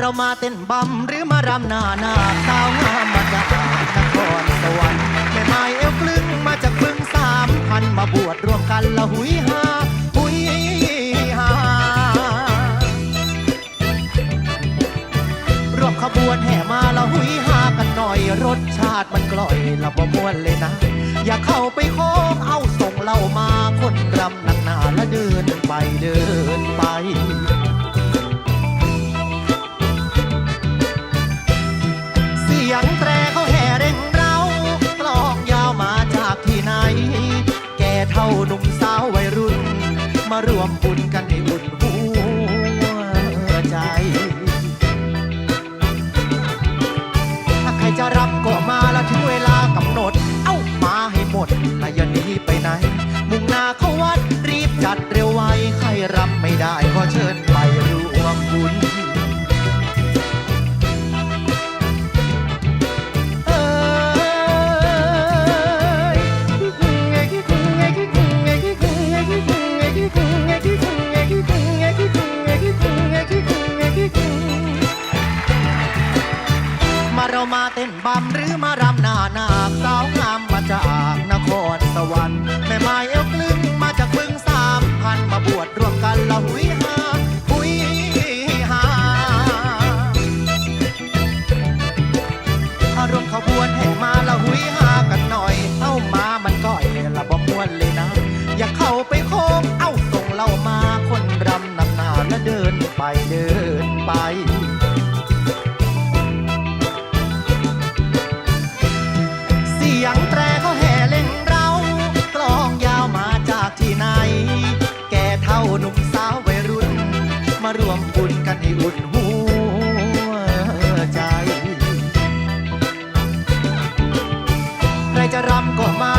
เรามาเต้นบำหรือมารำหนาหน้าสาวงามมาจากนครสวรรค์แม่ไม้เอวกลึงมาจากบึงสามพันมาบวชรวมกันละหุยฮาหุยฮารวมขบวนแห่มาละหุยหากันหน่อยรสชาติมันกล่อยละบ่มวนเลยนะ อย่าเข้าไปโค้งเอาส่งเหล่ามาคนรำ หนุ่มสาววัยรุ่น มารวมบุญกันให้อุ่นหัวใจ ไป เสียงแตรเขาแห่เล่งเรากลองยาวมาจากที่ไหน แก่เท่าหนุ่มสาววัยรุ่น มารวมบุญกันให้อุ่นหัวใจ ใครจะรำก็มา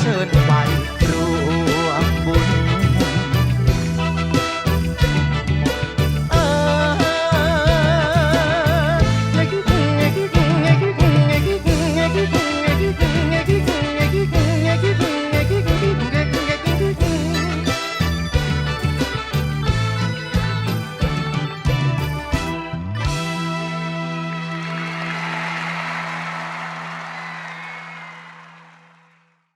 เชิญไป